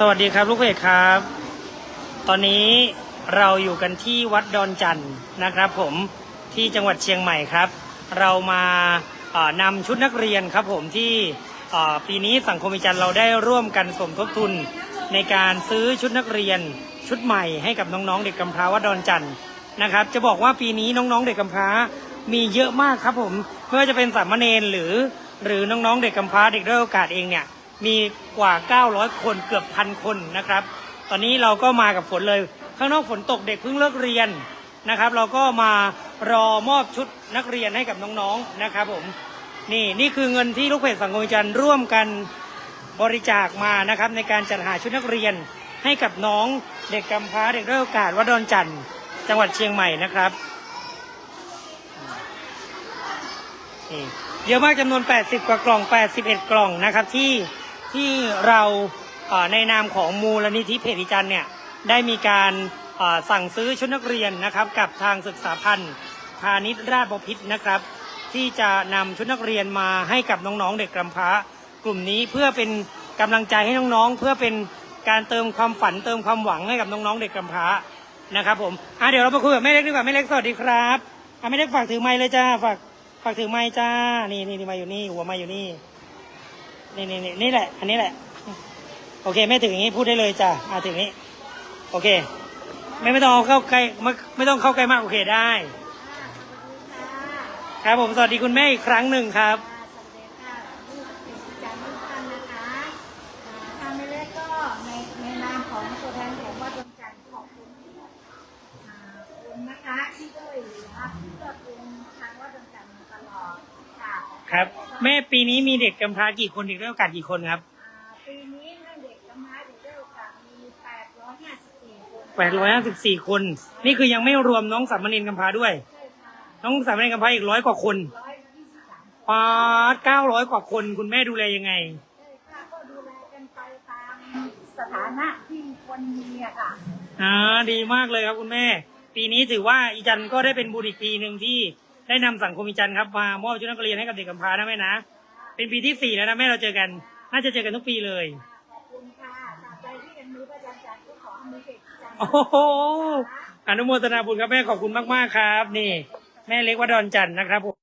สวัสดีครับลูกเพจครับ ตอนนี้เราอยู่กันที่วัดดอนจันทร์นะครับ ผมที่จังหวัดเชียงใหม่ครับ เรามานำชุดนักเรียนครับผมที่ปีนี้สังคมวิจารณ์เราได้ร่วมกันสมทบทุน ในการซื้อชุดนักเรียนชุดใหม่ให้กับน้องๆเด็กกำพร้าวัดดอนจันทร์นะครับ จะบอกว่าปีนี้น้องๆเด็กกำพร้ามีเยอะมากครับผมไม่ว่าจะเป็นสามเณรหรือ หรือน้องๆเด็กกำพร้าเด็กด้อยโอกาสเองเนี่ย มีกว่า 900 คนเกือบพันคนนะครับ ตอนนี้เราก็มากับฝนเลย ข้างนอกฝนตกเด็กเพิ่งเลิกเรียนนะครับ เราก็มารอมอบชุดนักเรียนให้กับน้องๆนะครับผมนี่นี่คือเงินที่ลูกเพจสังคมวิจารณ์ร่วมกันบริจาคมานะครับ ในการจัดหาชุดนักเรียนให้กับน้องเด็กกำพร้าเด็กด้อยโอกาสวัดดอนจันทร์จังหวัดเชียงใหม่นะครับนี่เยอะมากจำนวน 80 กว่ากล่อง 81 กล่องนะครับที่ ที่เราในนามของมูลนิธิเพจอีจันเนี่ยได้มีการสั่งซื้อชุดนักเรียนนะครับกับทางศึกษาพันธ์พาณิชราชบพิษนะครับ ที่จะนำชุดนักเรียนมาให้กับน้องๆเด็กกำพร้ากลุ่มนี้เพื่อเป็นกำลังใจให้น้องๆ เพื่อเป็นการเติมความฝันเติมความหวังให้กับน้องๆเด็กกำพร้านะครับผมอะเดี๋ยวเรามาคุยกับแม่เล็กดีกว่าแม่เล็กสวัสดีครับอะแม่เล็กฝากถือไมค์เลยจ้าฝากฝากถือไมค์จ้านี่นี่ไมาอยู่นี่หัวไมาอยู่นี่ นี่นี่นี่นี่แหละ อันนี้แหละ โอเคแม่ถืออย่างนี้พูดได้เลยจ้าอะถืออย่างนี้ โอเค ไม่ไม่ต้องเอาเข้าใกล้ไม่ไม่ต้องเข้าใกล้มากโอเคได้ ครับผมสวัสดีคุณแม่อีกครั้งหนึ่งครับสวัสดีค่ะลูกเป็นจารย์ทุกท่านนะคะทางไม่เล็กก็ในในนามของตัวแทนของวัดดวงจันทร์ขอบคุณอ่าคุณนะคะที่ช่วยเหลือเพื่อคุณทางวัดดวงจันทร์มาตลอด ค่ะครับ แม่ปีนี้มีเด็กกำพร้ากี่คนเด็กด้อยโอกาสกี่คนครับอ่าปีนี้ให้เด็กกำพร้าเด็กได้โอกาสมี854คนแปดร้อยห้าสิบสี่คน นี่คือยังไม่รวมน้องสามเณรกำพร้าด้วย ใช่ค่ะน้องสามเณรกำพร้าอีกร้อยกว่าคน123ปาดเก้าร้อยกว่าคนคุณแม่ดูแลยังไง ใช่ค่ะก็ดูแลกันไปตามสถานะที่ควรมีอะค่ะ อ่าดีมากเลยครับคุณแม่ ปีนี้ถือว่าอีจันก็ได้เป็นบุญอีกปีหนึ่งที่ ได้นำสังคมอีจันครับมามอบชุดนักเรียนให้กับเด็กกำพร้านะแม่นะ เป็นปีที่สี่แล้วนะแม่เราเจอกัน น่าจะเจอกันทุกปีเลย ขอบคุณค่ะตราบใดที่ยังมีประจำจันทร์ก็ขอให้มีเด็กจันทร์โอ้โหอนุโมทนาบุญครับแม่ขอบคุณมากๆครับ นี่ แม่เล็กวัดดอนจันทร์นะครับผม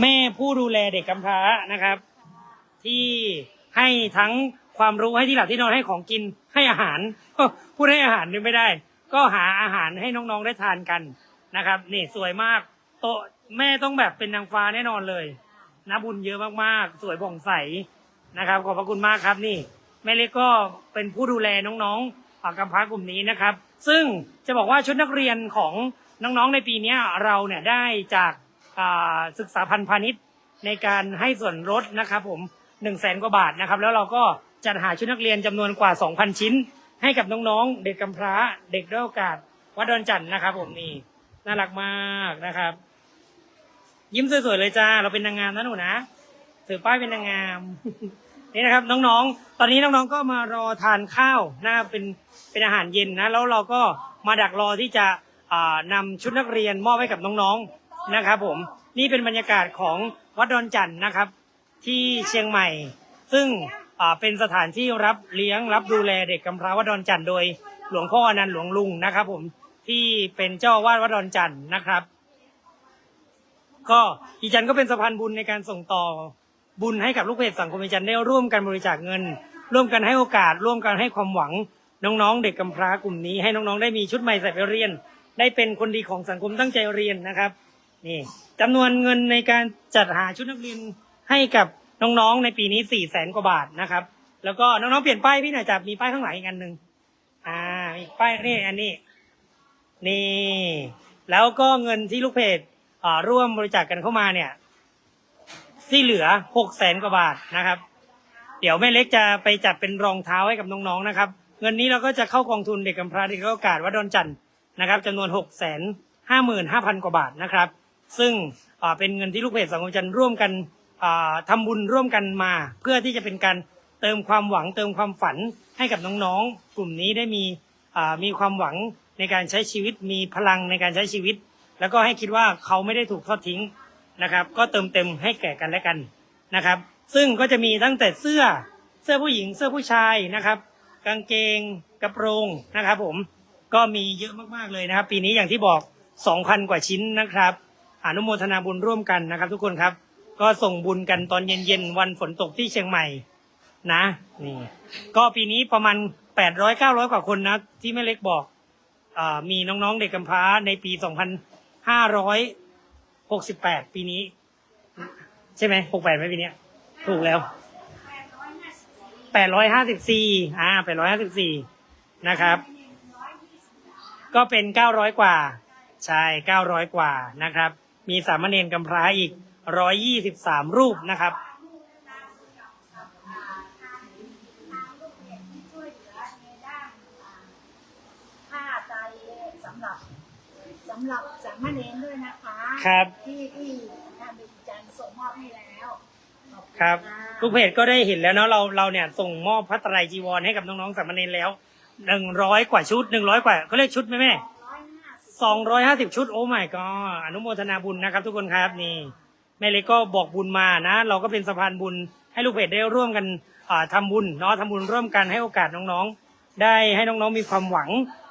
แม่ผู้ดูแลเด็กกำพร้านะครับ ที่ให้ทั้งความรู้ให้ที่หลับที่นอนให้ของกินให้อาหารพูดให้อาหารนี่ไม่ได้ ก็หาอาหารให้น้องๆได้ทานกันนะครับ นี่สวยมากโต๊ะ แม่ต้องแบบเป็นนางฟ้าแน่นอนเลยนะบุญเยอะมากๆ สวยผ่องใสนะครับ ขอบพระคุณมากครับนี่ แม่เล็กก็เป็นผู้ดูแลน้องๆอ่ากำพร้ากลุ่มนี้นะครับ ซึ่งจะบอกว่าชุดนักเรียนของน้องๆในปีเนี้ยเราเนี่ยได้จากอ่าศึกษาพันธ์พาณิชย์ในการให้ส่วนลดนะครับ ผมหนึ่งแสนกว่าบาทนะครับ แล้วเราก็จัดหาชุดนักเรียนจำนวนกว่า 2,000 ชิ้น ให้กับน้องๆ เด็กกำพร้า เด็กด้อยโอกาสวัดดอนจันทร์นะครับ ผมนี่น่ารักมากนะครับ ยิ้มสวยๆเลยจ้า เราเป็นนางงามนะหนูนะถือป้ายเป็นนางงาม นี่นะครับ น้องๆ ตอนนี้น้องๆก็มารอทานข้าวนะเป็นเป็นอาหารเย็นนะแล้วเราก็มาดักรอที่จะอ่านำชุดนักเรียนมอบให้กับน้องๆนะครับผมนี่เป็นบรรยากาศของวัดดอนจันทร์นะครับ ที่เชียงใหม่ ซึ่งเป็นสถานที่รับเลี้ยงรับดูแลเด็กกำพร้าวัดดอนจันทร์โดยหลวงพ่ออนันต์หลวงลุงนะครับ ผมที่เป็นเจ้าอาวาดวัดดอนจันทร์นะครับ ก็อีจันก็เป็นสะพานบุญในการส่งต่อบุญให้กับลูกเพจสังคมอีจันได้ร่วมกันบริจาคเงิน ร่วมกันให้โอกาส ร่วมกันให้ความหวังน้องๆ เด็กกำพร้ากลุ่มนี้ให้น้องๆ ได้มีชุดใหม่ใส่ไปเรียน ได้เป็นคนดีของสังคมตั้งใจเรียนนะครับนี่จำนวนเงินในการจัดหาชุดนักเรียนให้กับน้องๆ ในปีนี้สี่แสนกว่าบาทนะครับ แล้วก็น้องๆ เปลี่ยนป้ายพี่หน่อยจับมีป้ายข้างหลังอีกอันหนึ่งอ่ามีป้ายนี่อันนี้ นี่ แล้วก็เงินที่ลูกเพจ ร่วมบริจาคกันเข้ามาเนี่ยที่เหลือหกแสนกว่าบาทนะครับ เดี๋ยวแม่เล็กจะไปจัดเป็นรองเท้าให้กับน้องๆนะครับ เงินนี้เราก็จะเข้ากองทุนเด็กกำพร้าเด็กด้อยโอกาสวัดดอนจันทร์นะครับจำนวนหกแสนห้าหมื่นห้าพันกว่าบาทนะครับ ซึ่งเป็นเงินที่ลูกเพจสังคมจันทร์ร่วมกันอ่าทำบุญร่วมกันมา เพื่อที่จะเป็นการเติมความหวังเติมความฝันให้กับน้องๆ กลุ่มนี้ได้มีมีความหวังในการใช้ชีวิตมีพลังในการใช้ชีวิต แล้วก็ให้คิดว่าเขาไม่ได้ถูกทอดทิ้งนะครับ ก็เติมเต็มให้แก่กันและกันนะครับ ซึ่งก็จะมีตั้งแต่เสื้อเสื้อผู้หญิงเสื้อผู้ชายนะครับ กางเกงกระโปรงนะครับ ผมก็มีเยอะมากๆเลยนะครับ ปีนี้อย่างที่บอก 2,000 กว่าชิ้นนะครับอนุโมทนาบุญร่วมกันนะครับ ทุกคนครับ ก็ส่งบุญกันตอนเย็นๆวันฝนตกที่เชียงใหม่นะนี่ก็ปีนี้ประมาณ 800 900 กว่าคนนะที่แม่เล็กบอกอมีน้องๆเด็กกำพร้าในปี 2568ปีนี้ ใช่ไหม68ไหมปีเนี้ย ถูกแล้วแปดร้อยห้าสิบสี่อ่าแปดร้อยห้าสิบสี่นะครับ ก็เป็นเก้าร้อยกว่า ใช่เก้าร้อยกว่านะครับ มีสามเณรกำพร้าอีกร้อยยี่สิบสามรูปนะครับถ้านอ่าผ้าไตรสำหรับสำหรับ สามเณรด้วยนะคะครับ ที่ที่ทางดิจันส่งมอบให้แล้วขอณครับะทุกเพจก็ได้เห็นแล้วเนาะเราเราเนี่ยส่งมอบพระไตรจีวรให้กับน้องๆสามเณรแล้วหนึ่งร้อยกว่าชุดหนึ่งร้อยกว่าเขาเรียกชุดไหมแม่สองร้อยห้าสิบสองร้อยห้าสิบชุดโอ้ my god อนุโมทนาบุญนะครับ ทุกคนครับนี่แม่เล็กก็บอกบุญมานะ เราก็เป็นสะพานบุญให้ลูกเพจได้ร่วมกันอ่าทำบุญเนาะทำบุญร่วมกันให้โอกาสน้องๆ ได้ให้น้องๆมีความหวัง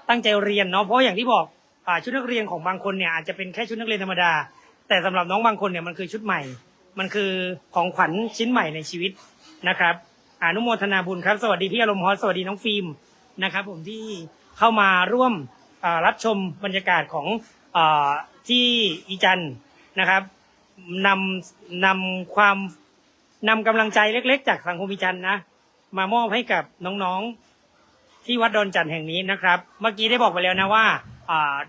ตั้งใจเรียนเนาะเพราะอย่างที่บอก อ่าชุดนักเรียนของบางคนเนี่ยอาจจะเป็นแค่ชุดนักเรียนธรรมดา แต่สำหรับน้องบางคนเนี่ยมันคือชุดใหม่ มันคือของขวัญชิ้นใหม่ในชีวิตนะครับอนุโมทนาบุญครับสวัสดีพี่อารมณ์ฮอตสวัสดีน้องฟิล์มนะครับ ผมที่เข้ามาร่วมรับชมบรรยากาศของอที่อีจันนะครับนำนำความนำกำลังใจเล็ก ๆ จากสังคมอีจันนะมามอบให้กับน้องๆที่วัดดอนจันทร์แห่งนี้นะครับ เมื่อกี้ได้บอกไปแล้วนะว่า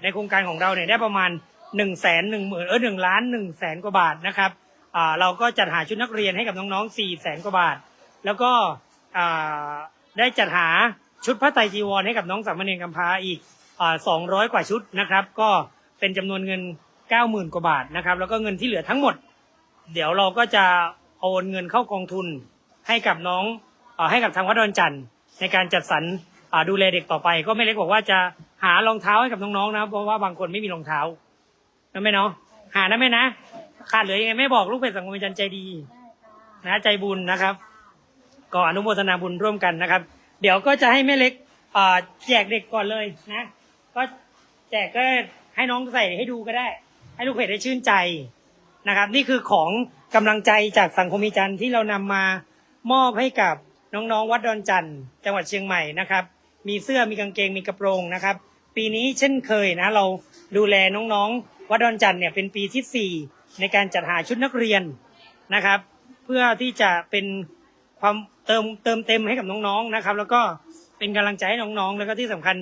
ในโครงการของเราเนี่ยได้ประมาณหนึ่งแสนหนึ่งหมื่นเออหนึ่งล้านหนึ่งแสนกว่าบาทนะครับเราก็จัดหาชุดนักเรียนให้กับน้องๆสี่แสนกว่าบาท แล้วก็ได้จัดหาชุดพระไตรจีวรให้กับน้องสามเณรกำพร้าอีกสองร้อยกว่าชุดนะครับ ก็เป็นจำนวนเงินเก้าหมื่นกว่าบาทนะครับ แล้วก็เงินที่เหลือทั้งหมด เดี๋ยวเราก็จะโอนเงินเข้ากองทุนให้กับน้องอให้กับทางวัดดอนจันทร์ในการจัดสรรดูแลเด็กต่อไป ก็ไม่เล็กบอกว่าจะ หารองเท้าให้กับน้องๆนะ เพราะว่าบางคนไม่มีรองเท้านะแม่เนาะหานะแม่นะขาดเหลือยังไงไม่บอกลูกเพจสังคมจันทร์ใจดีได้ค่ะนะใจบุญนะครับก็อนุโมทนาบุญร่วมกันนะครับ เดี๋ยวก็จะให้แม่เล็กเอ่อแจกเด็กก่อนเลยนะ ก็แจกก็ให้น้องใส่ให้ดูก็ได้ ให้ลูกเพจได้ชื่นใจนะครับ นี่คือของกำลังใจจากสังคมอีจันทร์ที่เรานำมามอบให้กับน้องๆวัดดอนจันทร์จังหวัดเชียงใหม่นะครับ มีเสื้อมีกางเกงมีกระโปรงนะครับ ปีนี้เช่นเคยนะเราดูแลน้องๆ วัดดอนจันทร์เนี่ยเป็นปีที่สี่ในการจัดหาชุดนักเรียนนะครับ เพื่อที่จะเป็นความเติมเติมเต็มให้กับน้องๆนะครับ แล้วก็เป็นกำลังใจให้น้องๆ แล้วก็ที่สำคัญ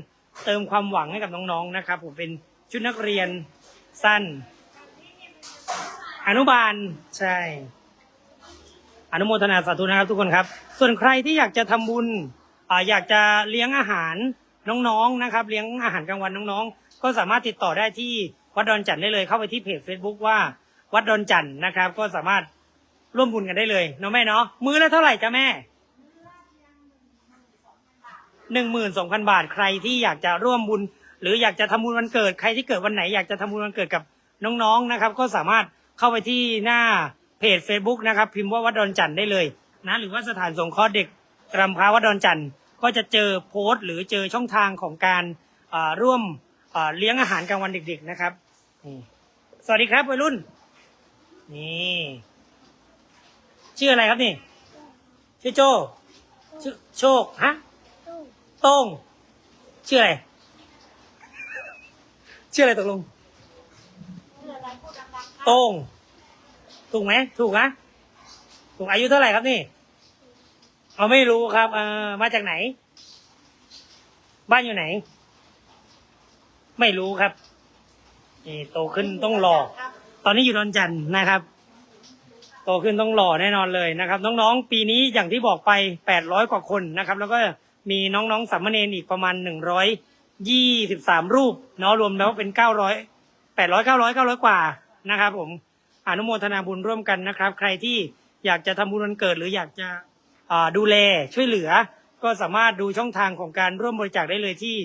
เติมความหวังให้กับน้องๆนะครับผมเป็นชุดนักเรียนสั้น อนุบาลใช่อนุโมทนาสาธุนะครับทุกคนครับ ส่วนใครที่อยากจะทำบุญ อยากจะเลี้ยงอาหารน้องๆนะครับ เลี้ยงอาหารกลางวันน้องๆ ก็สามารถติดต่อได้ที่วัดดอนจันต์ได้เลยเข้าไปที่เพจ Facebook ว่าวัดดอนจันต์นะครับ ก็สามารถร่วมบุญกันได้เลยเนาะแม่เนาะมือละเท่าไหร่จ้ะแม่หนึ่งหมื่นสองพันบาทใครที่อยากจะร่วมบุญ หรืออยากจะทำบุญวันเกิดใครที่เกิดวันไหนอยากจะทำบุญวันเกิดกับน้องๆนะครับ ก็สามารถเข้าไปที่หน้าเพจ Facebook นะครับ พิมพ์ว่าวัดดอนจันต์ได้เลยนะหรือว่าสถานสงเคราะห์เด็ก รำพร้าวัดดอนจันทร์ก็จะเจอโพสต์ หรือเจอช่องทางของการอ่าร่วมอ่าเลี้ยงอาหารกลางวันเด็กๆนะครับนี่สวัสดีครับวัยรุ่น นี่ชื่ออะไรครับนี่ ชื่อโจชื่อโชคฮะตู้โต้งชื่ออะไรชื่ออะไรตกลงเพื่ออะไรพูดดังๆครับโต้งถูกไหมถูกนะถูกอายุเท่าไหร่ครับนี่ เอาไม่รู้ครับเออมาจากไหน บ้านอยู่ไหน ไม่รู้ครับนี่โตขึ้นต้องรอ ตอนนี้อยู่ดอนจันทร์นะครับ โตขึ้นต้องหล่อแน่นอนเลยนะครับ น้องๆ ปีนี้อย่างที่บอกไป800กว่าคนนะครับ แล้วก็มีน้องๆสามเณรอีกประมาณ123รูปเนาะรวมแล้วเป็น900 800 900 900กว่านะครับ ผมอนุโมทนาบุญร่วมกันนะครับ ใครที่อยากจะทำบุญวันเกิดหรืออยากจะ ดูแลช่วยเหลือ ก็สามารถดูช่องทางของการร่วมบริจาคได้เลยที่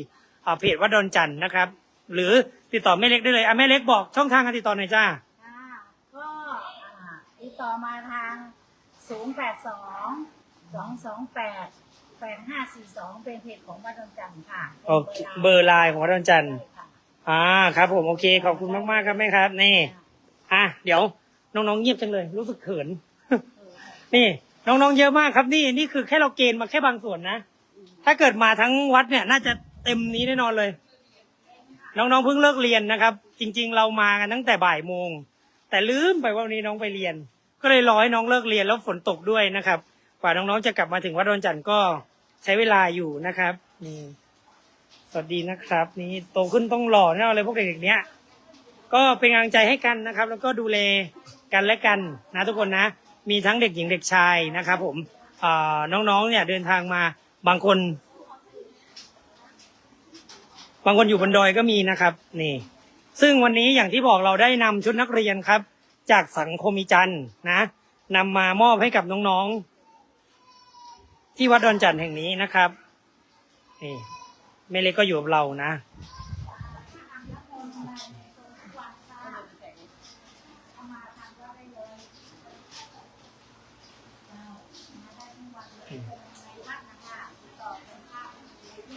อ่าเพจวัดดอนจันทร์นะครับ หรือติดต่อแม่เล็กได้เลยอะแม่เล็กบอกช่องทางการติดต่อหน่อยจ้าอ่าก็อ่าติดต่อมาทาง 0 8 2 2 2 8แปดห้าสี่สองเป็นเพจของวัดดอนจันทร์ค่ะโอเคเบอร์ไลน์ของวัดดอนจันทร์ ใช่ค่ะ อ่าครับผมโอเคขอบคุณมากๆครับแม่ครับนี่อะเดี๋ยวน้องๆเงียบจังเลย รู้สึกเขิน นี่ น้องๆเยอะมากครับนี่นี่คือแค่เราเกณฑ์มาแค่บางส่วนนะ ถ้าเกิดมาทั้งวัดเนี่ย น่าจะเต็มนี้แน่นอนเลย น้องๆเพิ่งเลิกเรียนนะครับ จริง ๆ เรามากันตั้งแต่บ่ายโมง แต่ลืมไปว่าวันนี้น้องไปเรียน ก็เลยรอให้น้องเลิกเรียนแล้วฝนตกด้วยนะครับ กว่าน้องๆจะกลับมาถึงวัดดอนจันทร์ก็ใช้เวลาอยู่นะครับ นี่ สวัสดีนะครับ นี่โตขึ้นต้องหล่อแน่นอนเลยพวกเด็กๆเนี้ยก็เป็นกำลังใจให้กันนะครับ แล้วก็ดูแลกันและกันนะทุกคนนะ มีทั้งเด็กหญิงเด็กชายนะครับผมน้องๆเนี่ยเดินทางมาบางคน บางคนอยู่บนดอยก็มีนะครับ นี่ ซึ่งวันนี้อย่างที่บอกเราได้นำชุดนักเรียนครับ จากสังคมอีจันทร์นะนำมามอบให้กับน้องๆ ที่วัดดอนจันทร์แห่งนี้นะครับ นี่แม่เล็กก็อยู่กับเรานะ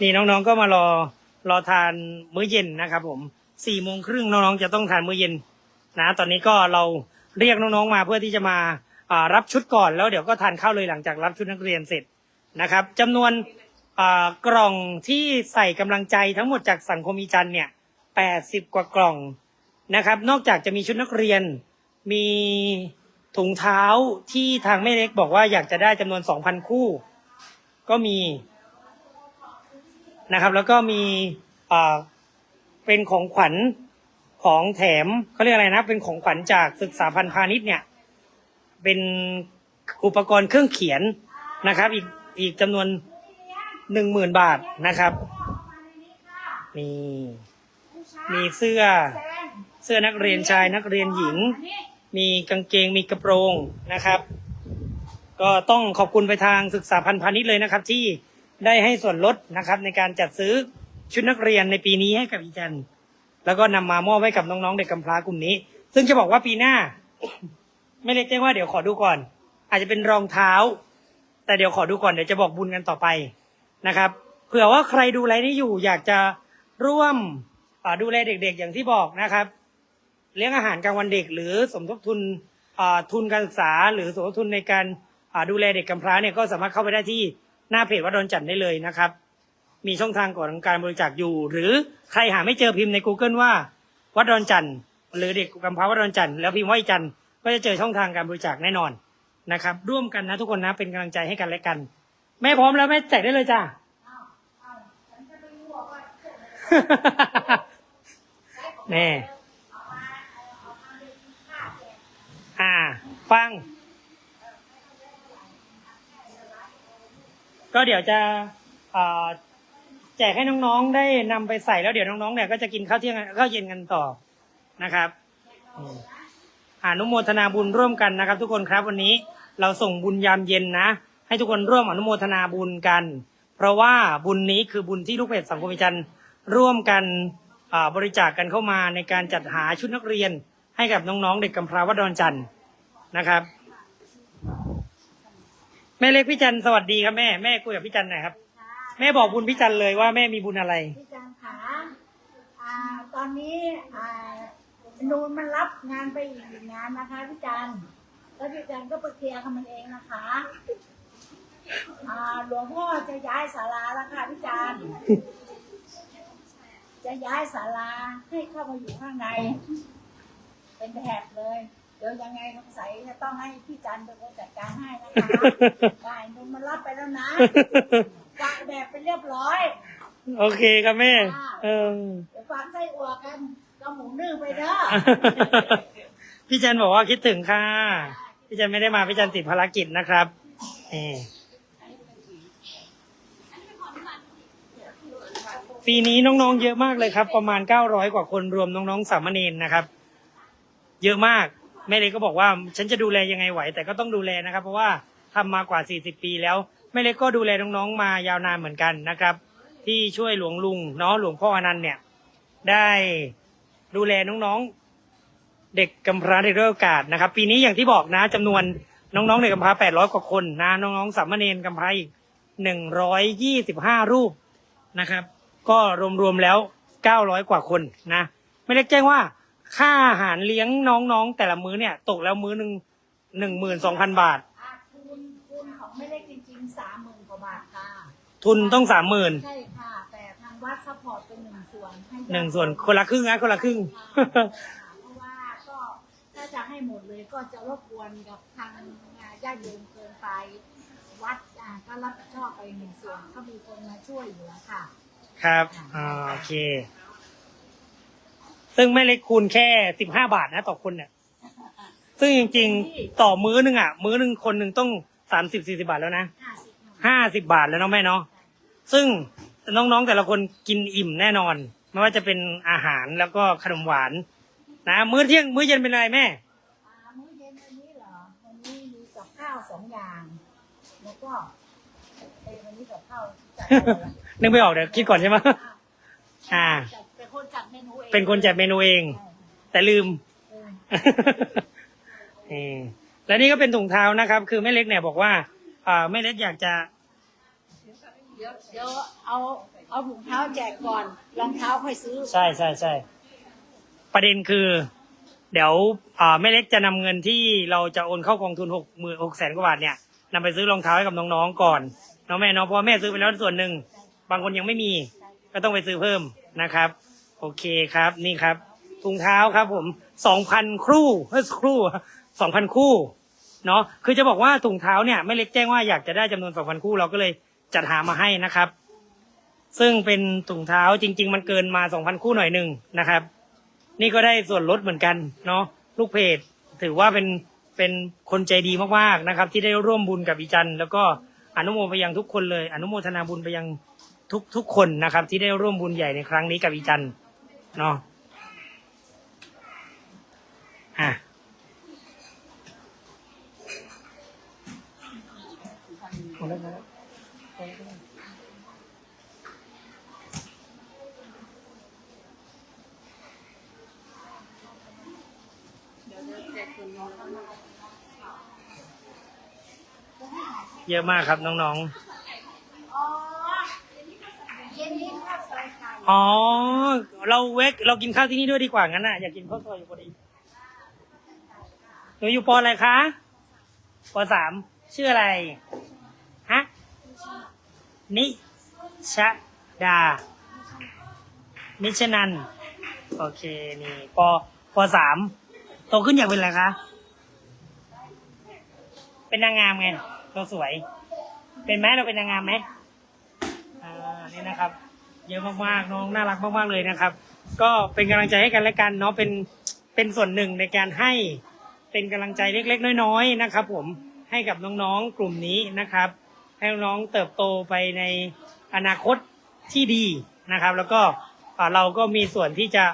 นี่น้องๆก็มารอรอทานมื้อเย็นนะครับ ผมสี่โมงครึ่งน้องๆจะต้องทานมื้อเย็นนะตอนนี้ก็เราเรียกน้องๆมาเพื่อที่จะมารับชุดก่อนแล้วเดี๋ยวก็ทานข้าวเลยหลังจากรับชุดนักเรียนเสร็จนะครับจำนวนกล่องที่ใส่กำลังใจทั้งหมดจากสังคมอีจันเนี่ยแปดสิบกว่ากล่องนะครับ นอกจากจะมีชุดนักเรียน มีถุงเท้าที่ทางแม่เล็กบอกว่าอยากจะได้จำนวนสองพันคู่ ก็มี นะครับ แล้วก็มีเป็นของขวัญของแถมเขาเรียกอะไรนะ เป็นของขวัญจากศึกษาพันธ์พาณิชย์เนี่ย เป็นอุปกรณ์เครื่องเขียนนะครับ อีกอีกจำนวนหนึ่งหมื่นบาทนะครับนี่มีเสื้อเสื้อนักเรียนชายนักเรียนหญิง มีกางเกงมีกระโปรงนะครับ ก็ต้องขอบคุณไปทางศึกษาพันธ์พาณิชย์เลยนะครับที่ ได้ให้ส่วนลดนะครับ ในการจัดซื้อชุดนักเรียนในปีนี้ให้กับอีจันแล้วก็นำมามอบให้กับน้องๆเด็กกำพร้ากลุ่มนี้ ซึ่งจะบอกว่าปีหน้า ไม่เล็กแจ้งว่าเดี๋ยวขอดูก่อน อาจจะเป็นรองเท้า แต่เดี๋ยวขอดูก่อนเดี๋ยวจะบอกบุญกันต่อไปนะครับเผื่อว่าใครดูไลฟ์นี้อยู่ อยากจะร่วมดูแลเด็ก ๆ อย่างที่บอกนะครับ เลี้ยงอาหารกลางวันเด็ก หรือสมทบทุนทุนการศึกษา หรือสมทบทุนในการดูแลเด็กกำพร้าเนี่ยก็สามารถเข้าไปได้ที่ หน้าเพจวัดดอนจันทร์ได้เลยนะครับ มีช่องทางก่อนของการบริจาคอยู่ หรือใครหาไม่เจอพิมพ์ใน Google ว่าวัดดอนจันทร์หรือเด็กกำพร้าวัดดอนจันทร์แล้วพิมพ์ว่าอีจันทร์ก็จะเจอช่องทางการบริจาคแน่นอนนะครับ ร่วมกันนะทุกคนนะเป็นกำลังใจให้กันและกัน แม่พร้อมแล้วแม่แจกได้เลยจ้าแน่ อ่า ฟัง ก็เดี๋ยวจะแจกให้น้องๆได้นำไปใส่แล้วเดี๋ยวน้องๆเนี่ยก็จะกินข้าวเที่ยงข้าวเย็นกันต่อนะครับอนุโมทนาบุญร่วมกันนะครับ ทุกคนครับวันนี้เราส่งบุญยามเย็นนะ ให้ทุกคนร่วมอนุโมทนาบุญกัน เพราะว่าบุญนี้คือบุญที่ลูกเพจสังคมวิจันทร์ร่วมกันบริจาคกันเข้ามาในการจัดหาชุดนักเรียน ให้กับน้องๆเด็กกำพร้าวัดดอนจันทร์นะครับ ม่เล็กพี่จันทร์สวัสดีครับแม่แม่คุยกับพี่จันทร์หน่อยครับแม่บอกบุญพี่จันทร์เลยว่าแม่มีบุญอะไรพี่จันขาอ่า ตอนนี้อ่านูนมันรับงานไปอีกหนึ่งงานนะคะพี่จันแล้วพี่จันก็ไปเคลียร์กับมันเองนะคะอ่าหลวงพ่อจะย้ายศาลาแล้วค่ะพี่จันจะย้ายศาลาให้เข้ามาอยู่ข้างใน เป็นแถบเลยเดี๋ยวยังไงสงสัยจะต้องให้พี่จันเป็นคนจัดการให้นะคะได้นูนมันรับไปแล้วนะวางแบบไปเรียบร้อยโอเคครับแม่ เออเดี๋ยวฟังไส้อั่วกันก็หมูนึ่งไปเด้อพี่จันบอกว่าคิดถึงค่ะ พี่จันไม่ได้มาพี่จันติดภารกิจนะครับนี่ปีนี้น้องๆ เยอะมากเลยครับ ประมาณ 900 กว่าคนรวมน้องๆสามเณรนะครับ เยอะมาก แม่เล็กก็บอกว่าฉันจะดูแลยังไงไหว แต่ก็ต้องดูแลนะครับ เพราะว่าทำมากว่า 40 ปีแล้วแม่เล็กก็ดูแลน้องๆมายาวนานเหมือนกันนะครับ ที่ช่วยหลวงลุงเนาะหลวงพ่ออนันต์เนี่ย ได้ดูแลน้องๆ เด็กกำพร้าเด็กด้อยโอกาสนะครับ ปีนี้อย่างที่บอกนะจำนวนน้องๆเด็กกำพร้า 800 กว่าคนนะน้องๆสามเณรกำพร้าอีกหนึ่งร้อยยี่สิบห้ารูปนะครับ ก็รวมๆแล้วเก้าร้อยกว่าคนนะ ไม่เล็กแจ้งว่า ค่าอาหารเลี้ยงน้องๆ แต่ละมื้อเนี่ย ตกแล้วมื้อหนึ่งหนึ่งหมื่นสองพันบาท อะทุนทุนของไม่เล็กจริงๆสามหมื่นกว่าบาทค่ะ ทุนต้องสามหมื่นใช่ค่ะ แต่ทางวัดซัพพอร์ตเป็นหนึ่งส่วนให้หนึ่งส่วนคนละครึ่งนะคนละครึ่งเพราะว่าก็ถ้าจะให้หมดเลยก็จะรบกวนกับทางญาติโยมเกินไป วัดอะก็รับผิดชอบไปหนึ่งส่วนก็มีคนมาช่วยอยู่แล้วค่ะ ครับอ่าโอเค ซึ่งไม่เล็กคูณแค่สิบห้าบาทนะต่อคนเนี่ย ซึ่งจริงๆ ต่อมื้อหนึงอะ มื้อหนึ่งคนหนึ่งต้องสามสิบสี่สิบาทแล้วนะห้าสิบหน่อยห้าสิบบาทแล้วเนาะแม่เนาะ ซึ่งน้องๆแต่ละคนกินอิ่มแน่นอน ไม่ว่าจะเป็นอาหารแล้วก็ขนมหวาน นะ มื้อเที่ยงมื้อเย็นเป็นอะไรแม่ อ่ามื้อเย็นวันนี้เหรอวันนี้มีกับข้าวสองอย่าง แล้วก็เอ้ยวันนี้กับข้าวจัดอะไรล่ะนึกไม่ออกเดี๋ยวคิดก่อนใช่ไหม อ่า จัดเป็นคน จัดเมนูเองเป็นคนจัดเมนูเองใช่แต่ลืมเออเออและนี่ก็เป็นถุงเท้านะครับ คือแม่เล็กเนี่ยบอกว่าอ่าแม่เล็กอยากจะ เดี๋ยวเดี๋ยวเอาเอาถุงเท้าแจกก่อนรองเท้าค่อยซื้อ ใช่ใช่ใช่ประเด็นคือ เดี๋ยวอ่าแม่เล็กจะนำเงินที่เราจะโอนเข้ากองทุนหกหมื่นหกแสนกว่าบาทเนี่ยนำไปซื้อรองเท้าให้กับน้องๆก่อนเน้องแม่เน้องเพราะว่าแม่ซื้อไปแล้วส่วนหนึ่ง บางคนยังไม่มี ก็ต้องไปซื้อเพิ่มนะครับ โอเคครับนี่ครับถุงเท้าครับผมสองพันคู่เฮ้ยครู่สองพันคู่เนาะคือจะบอกว่าถุงเท้าเนี่ยแม่เล็กแจ้งว่าอยากจะได้จำนวนสองพันคู่เราก็เลยจัดหามาให้นะครับ ซึ่งเป็นถุงเท้าจริง ๆ มันเกินมาสองพันคู่หน่อยหนึ่งนะครับ นี่ก็ได้ส่วนลดเหมือนกันเนาะลูกเพจถือว่าเป็นเป็นคนใจดีมากๆนะครับ ที่ได้ร่วมบุญกับอีจันแล้วก็อนุโมไปยังทุกคนเลย อนุโมทนาบุญไปยังทุกทุกคนนะครับ ที่ได้ร่วมบุญใหญ่ในครั้งนี้กับอีจันทร์ เนาะอะหมดแล้วหมดแล้วเยอะมากครับน้องอ๋อเย็นนี้ข้าวซ อ๋อ เราเวกเรากินข้าวที่นี่ด้วยดีกว่างั้นน่ะอยากกินข้าวซอยอยู่พอดีหนูอยู่ปออะไรคะปอสามชื่ออะไรฮะนิชดา นิชนันโอเคนี่ปอปอสามโตขึ้นอยากเป็นอะไรคะ เป็นนางงามไงเราสวย เป็นไหมเราเป็นนางงามไหมอ่านี่นะครับ เยอะมากๆน้องน่ารักมากๆเลยนะครับ ก็เป็นกำลังใจให้กันและกันเนาะเป็นเป็นส่วนหนึ่งในการให้เป็นกำลังใจเล็ก ๆ น้อยๆนะครับ ผมให้กับน้องๆกลุ่มนี้นะครับ ให้น้องๆเติบโตไปในอนาคตที่ดีนะครับ แล้วก็เราก็มีส่วนที่จะ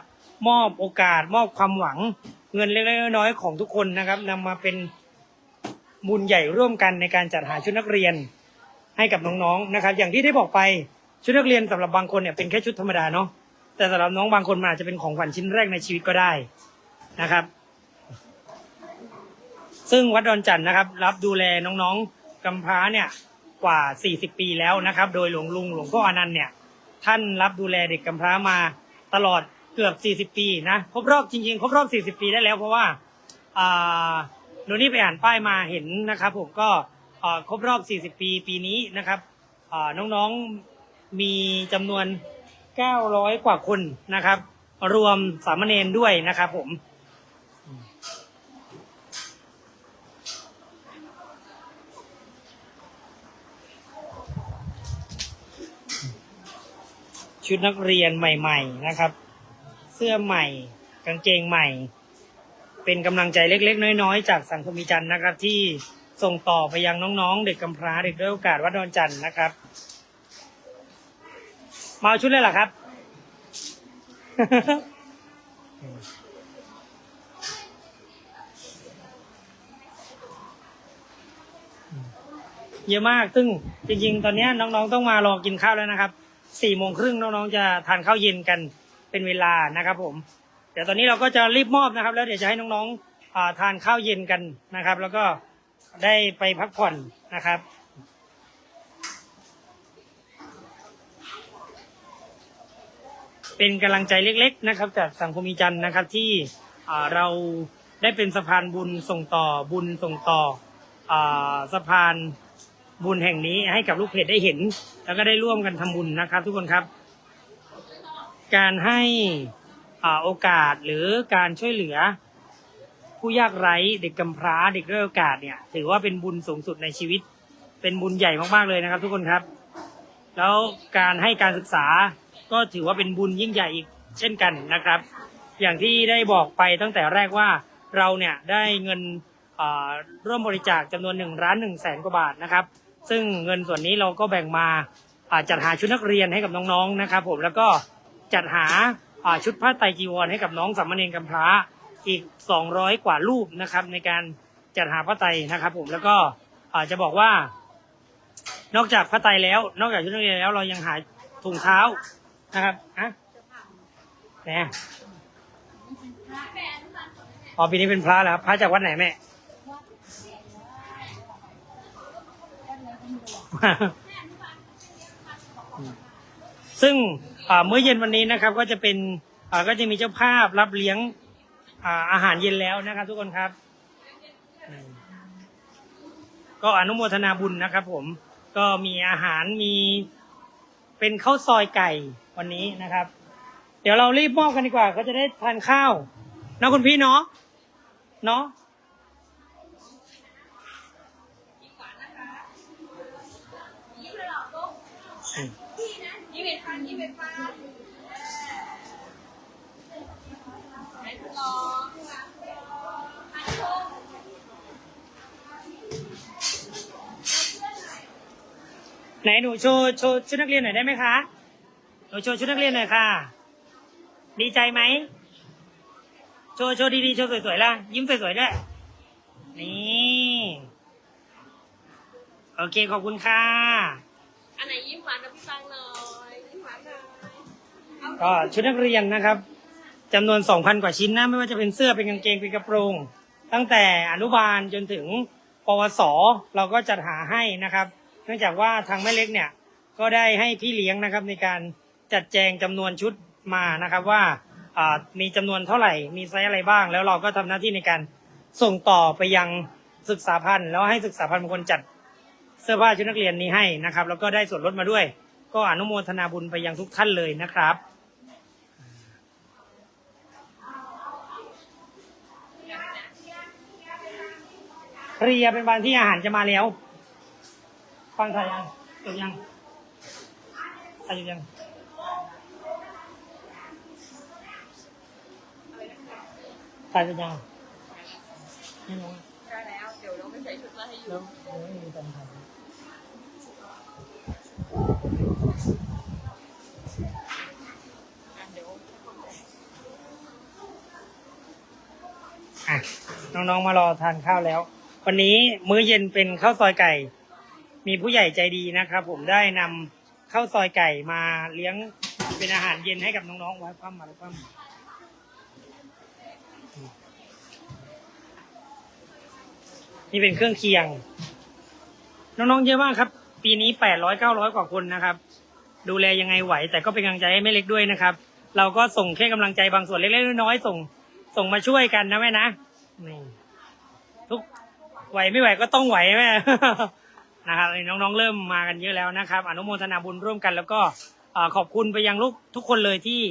มอบโอกาสมอบความหวังเงินเล็กๆน้อยๆของทุกคนนะครับนำมาเป็นบุญใหญ่ร่วมกันในการจัดหาชุดนักเรียนให้กับน้องๆนะครับ อย่างที่ได้บอกไป ชุดนักเรียนสำหรับบางคนเนี่ยเป็นแค่ชุดธรรมดาเนาะแต่สำหรับน้องบางคนมันอาจจะเป็นของขวัญชิ้นแรกในชีวิตก็ได้นะครับ ซึ่งวัดดอนจันทร์นะครับ รับดูแลน้องๆกำพร้าเนี่ยกว่า 40 ปีแล้วนะครับ โดยหลวงลุงหลวงพ่ออนันต์เนี่ยท่านรับดูแลเด็กกำพร้ามาตลอดเกือบ 40 ปีนะครบรอบจริงๆครบรอบ 40 ปีได้แล้วเพราะว่าอ่าหนูนี่ไปอ่านป้ายมาเห็นนะครับ ผมก็ครบรอบ 40 ปีปีนี้นะครับน้องๆ มีจำนวน 900 กว่าคนนะครับ รวมสามเณรด้วยนะครับผมชุดนักเรียนใหม่ ๆนะครับ เสื้อใหม่ กางเกงใหม่ เป็นกำลังใจเล็ก ๆ น้อยๆ จากสังคมีจันทร์นะครับ ที่ส่งต่อไปยังน้องๆ เด็กกำพร้าเด็กด้วยโอกาสวัดดอนจันทร์นะครับ มาเอาชุดเลยเหรอครับ เยอะมาก ซึ่งจริงๆ ตอนนี้น้องๆ ต้องมารอกินข้าวแล้วนะครับ สี่โมงครึ่งน้องๆ จะทานข้าวเย็นกันเป็นเวลานะครับ ผม เดี๋ยวตอนนี้เราก็จะรีบมอบนะครับ แล้วเดี๋ยวจะให้น้องๆทานข้าวเย็นกันนะครับ แล้วก็ได้ไปพักผ่อนนะครับ เป็นกำลังใจเล็กๆนะครับ จากสังคมอีจันทร์นะครับที่อ่าเราได้เป็นสะพานบุญส่งต่อบุญส่งต่ออาสะพานบุญแห่งนี้ให้กับลูกเพจได้เห็น แล้วก็ได้ร่วมกันทำบุญนะครับ ทุกคนครับ การให้อ่าโอกาสหรือการช่วยเหลือ ผู้ยากไร้เด็กกำพร้าเด็กด้อยโอกาสเนี่ย ถือว่าเป็นบุญสูงสุดในชีวิต เป็นบุญใหญ่มากๆเลยนะครับ ทุกคนครับ แล้วการให้การศึกษา ก็ถือว่าเป็นบุญยิ่งใหญ่อีกเช่นกันนะครับ อย่างที่ได้บอกไปตั้งแต่แรกว่าเราเนี่ยได้เงินร่วมบริจาคจำนวนหนึ่งล้านหนึ่งแสนกว่าบาทนะครับ ซึ่งเงินส่วนนี้เราก็แบ่งมาจัดหาชุดนักเรียนให้กับน้องๆนะครับ ผมแล้วก็จัดหาชุดผ้าไตรจีวรให้กับน้องสามเณรกำพร้าอีก 200 กว่ารูปนะครับ ในการจัดหาผ้าไตรนะครับ ผมแล้วก็จะบอกว่านอกจากผ้าไตรแล้ว นอกจากชุดนักเรียนแล้วเรายังหาถุงเท้า นะครับอะไหนอะอ๋อปีนี้เป็นพระแล้วครับพระจากวัดไหนแม่ซึ่งอ่ามื้อเย็นวันนี้นะครับ ก็จะเป็นอ่าก็จะมีเจ้าภาพรับเลี้ยงอาอาหารเย็นแล้วนะครับ ทุกคนครับ ก็อนุโมทนาบุญนะครับ ผมก็มีอาหารมีเป็นข้าวซอยไก่ วันนี้นะครับ เดี๋ยวเรารีบมอบกันดีกว่า ก็จะได้ทานข้าวนะคุณพี่เนาะเนาะยี่สิบพันยี่สิบพันไหนลองพันชมไหนหนูโชว์โชว์ชุดนักเรียนหน่อยได้ไหมคะ หนูโชว์ชุดนักเรียนหน่อยค่ะ ดีใจไหม โชว์โชว์ดีๆ โชว์สวยๆล่ะ ยิ้มสวยๆด้วย นี่ โอเค ขอบคุณค่ะ อันไหนยิ้มหวานกับพี่ฟังหน่อยยิ้มหวานหน่อยเอาก็ชุดนักเรียนนะครับจำนวน 2,000 กว่าชิ้นนะ ไม่ว่าจะเป็นเสื้อ เป็นกางเกง เป็นกระโปรง ตั้งแต่อนุบาลจนถึงปวส เราก็จัดหาให้นะครับ เนื่องจากว่าทางแม่เล็กเนี่ย ก็ได้ให้พี่เลี้ยงนะครับในการ จัดแจงจำนวนชุดมานะครับว่ามีจำนวนเท่าไหร่ มีไซส์อะไรบ้าง แล้วเราก็ทำหน้าที่ในการส่งต่อไปยังศึกษาพันธ์แล้วให้ศึกษาพันธ์เป็นคนจัดเสื้อผ้าชุดนักเรียนนี้ให้นะครับ แล้วก็ได้ส่วนลดมาด้วย ก็อนุโมทนาบุญไปยังทุกท่านเลยนะครับเคลียเป็นวันที่อาหารจะมาแล้ว ฟังถ่ายยังจบยังถ่ายจบยัง ถ่ายจบยังไม่รู้อะได้แล้ว เดี๋ยวเราไปใส่ชุดมาให้อยู่แล้วยังไม่มีตอนถ่ายอะเดี๋ยวอะน้องๆมารอทานข้าวแล้ว วันนี้มื้อเย็นเป็นข้าวซอยไก่ มีผู้ใหญ่ใจดีนะครับ ผมได้นำข้าวซอยไก่มาเลี้ยงเป็นอาหารเย็นให้กับน้องๆไว้คว่ำมาไว้คว่ำ นี่เป็นเครื่องเคียง น้องๆเยอะมากครับ ปีนี้แปดร้อยเก้าร้อยกว่าคนนะครับ ดูแลยังไงไหว แต่ก็เป็นกำลังใจให้แม่เล็กด้วยนะครับ เราก็ส่งแค่กำลังใจบางส่วนเล็กๆน้อยๆส่ง ส่งมาช่วยกันนะแม่นะนี่ทุกไหวไม่ไหวก็ต้องไหวแม่นะครับน้องๆเริ่มมากันเยอะแล้วนะครับ อนุโมทนาบุญร่วมกัน แล้วก็ขอบคุณไปยังลูกทุกคนเลยที่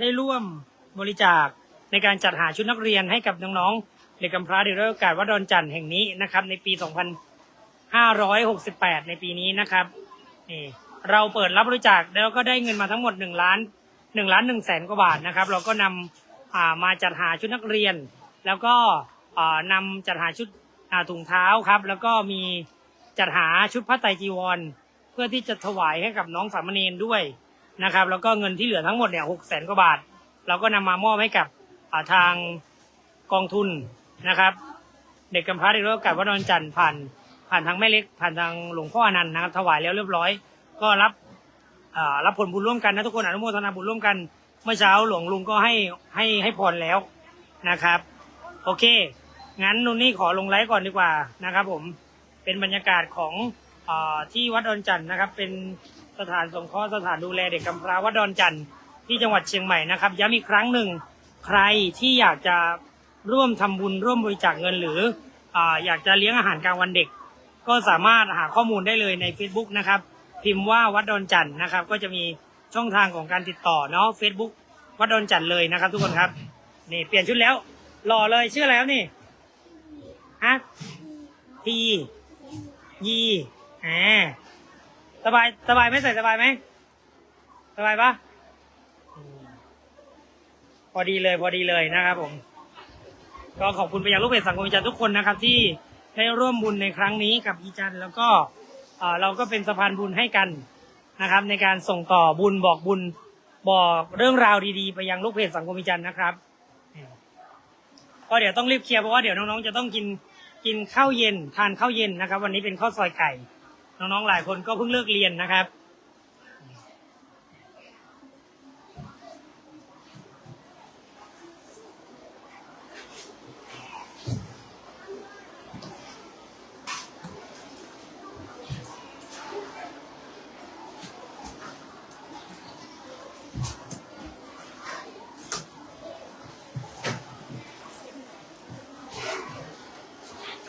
ได้ร่วมบริจาคในการจัดหาชุดนักเรียนให้กับน้องๆ เด็กกำพร้าเด็กด้อยโอกาสวัดดอนจันทร์แห่งนี้นะครับ ในปี 2568 ในปีนี้นะครับนี่เราเปิดรับบริจาคแล้วก็ได้เงินมาทั้งหมด1ล้าน1ล้าน1แสนกว่าบาทนะครับ เราก็นำมาจัดหาชุดนักเรียน แล้วก็นำจัดหาชุดถุงเท้าครับ แล้วก็มีจัดหาชุดผ้าไตรจีวร เพื่อที่จะถวายให้กับน้องสามเณรด้วยนะครับ แล้วก็เงินที่เหลือทั้งหมดเนี่ยหกแสนกว่าบาท เราก็นำมามอบให้กับทางกองทุน นะครับ เด็กกำพร้าเด็กด้อยโอกาสวัดดอนจันทร์ผ่านผ่านทางแม่เล็กผ่านทางหลวงพ่ออนันต์นะครับถวายแล้วเรียบร้อย ก็รับรับผลบุญร่วมกันนะทุกคนอนุโมทนาบุญร่วมกัน เมื่อเช้าหลวงลุงก็ให้ให้ให้พรแล้วนะครับ โอเค งั้นนุ่นนี่ขอลงไลฟ์ก่อนดีกว่านะครับ ผมเป็นบรรยากาศของอที่วัดดอนจันทร์นะครับ เป็นสถานสงเคราะห์สถานดูแลเด็กกำพร้าวัดดอนจันทร์ที่จังหวัดเชียงใหม่นะครับย้ำอีกครั้งหนึ่งใครที่อยากจะ ร่วมทำบุญร่วมบริจาคเงินหรือออยากจะเลี้ยงอาหารกลางวันเด็ก ก็สามารถหาข้อมูลได้เลยใน Facebook นะครับ พิมพ์ว่าวัดดอนจันทร์นะครับ ก็จะมีช่องทางของการติดต่อเนาะ Facebook วัดดอนจันทร์เลยนะครับ ทุกคนครับนี่เปลี่ยนชุดแล้วหล่อเลยชื่ออะไรแล้วนี่ฮะทียีแหมสบายสบายไหมใส่สบายไหมสบายปะพอดีเลยพอดีเลยนะครับผม ก็ขอบคุณไปยังลูกเพจสังคมอีจันทร์ทุกคนนะครับที่ได้ร่วมบุญในครั้งนี้กับอีจันทร์แล้วก็เราก็เป็นสะพานบุญให้กันนะครับ ในการส่งต่อบุญบอกบุญบอกเรื่องราวดีๆ ไปยังลูกเพจสังคมอีจันทร์นะครับก็เดี๋ยวต้องรีบเคลียร์เพราะว่าเดี๋ยวน้องๆจะต้องกินกินข้าวเย็นทานข้าวเย็นนะครับ วันนี้เป็นข้าวซอยไก่ น้องๆหลายคนก็เพิ่งเลิกเรียนนะครับ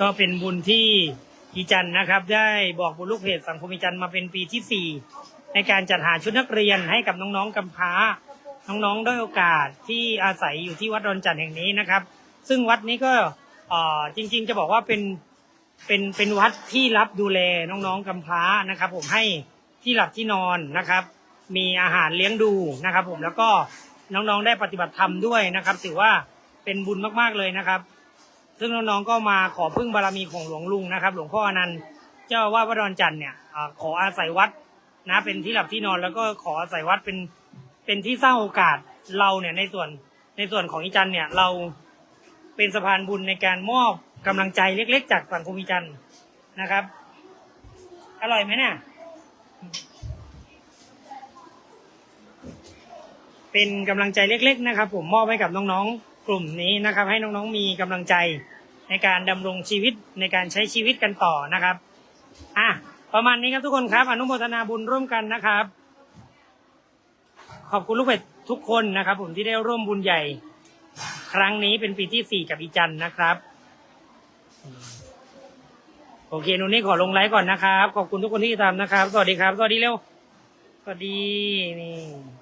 ก็เป็นบุญที่อีจันต์นะครับ ได้บอกบุญลูกเพจสังคมอีจันต์มาเป็นปีที่สี่ในการจัดหาชุดนักเรียนให้กับน้องๆกำพร้า น้องๆด้อยโอกาสที่อาศัยอยู่ที่วัดดอนจันทร์แห่งนี้นะครับ ซึ่งวัดนี้ก็จริงๆจะบอกว่าเป็นเป็นเป็นวัดที่รับดูแลน้องๆกำพร้านะครับ ผมให้ที่หลับที่นอนนะครับ มีอาหารเลี้ยงดูนะครับ ผมแล้วก็น้องๆได้ปฏิบัติธรรมด้วยนะครับ ถือว่าเป็นบุญมากๆเลยนะครับ ซึ่งน้องๆก็มาขอพึ่งบารมีของหลวงลุงนะครับ หลวงพ่ออนันต์เจ้าว่าสวัดดอนจันทร์เนี่ยอขออาศัยวัดนะเป็นที่หลับที่นอนแล้วก็ขออาศัยวัดเป็นเป็นที่สร้างโอกาสเราเนี่ยในส่วนในส่วนของอีจันเนี่ยเราเป็นสะพานบุญในการมอบกำลังใจเล็ก ๆ จากสังคมอีจันทร์นะครับ อร่อยไหมเนี่ยเป็นกำลังใจเล็ก ๆ นะครับ ผมมอบให้กับน้องๆ กลุ่มนี้นะครับ ให้น้องๆมีกำลังใจในการดำรงชีวิตในการใช้ชีวิตกันต่อนะครับอะประมาณนี้ครับทุกคนครับ อนุโมทนาบุญร่วมกันนะครับ ขอบคุณลูกเป็ดทุกคนนะครับ ผมที่ได้ร่วมบุญใหญ่ ครั้งนี้เป็นปีที่สี่กับอีจันนะครับโอเคหนูนี่ขอลงไลฟ์ก่อนนะครับ ขอบคุณทุกคนที่ตามนะครับ สวัสดีครับ สวัสดีเร็ว สวัสดีนี่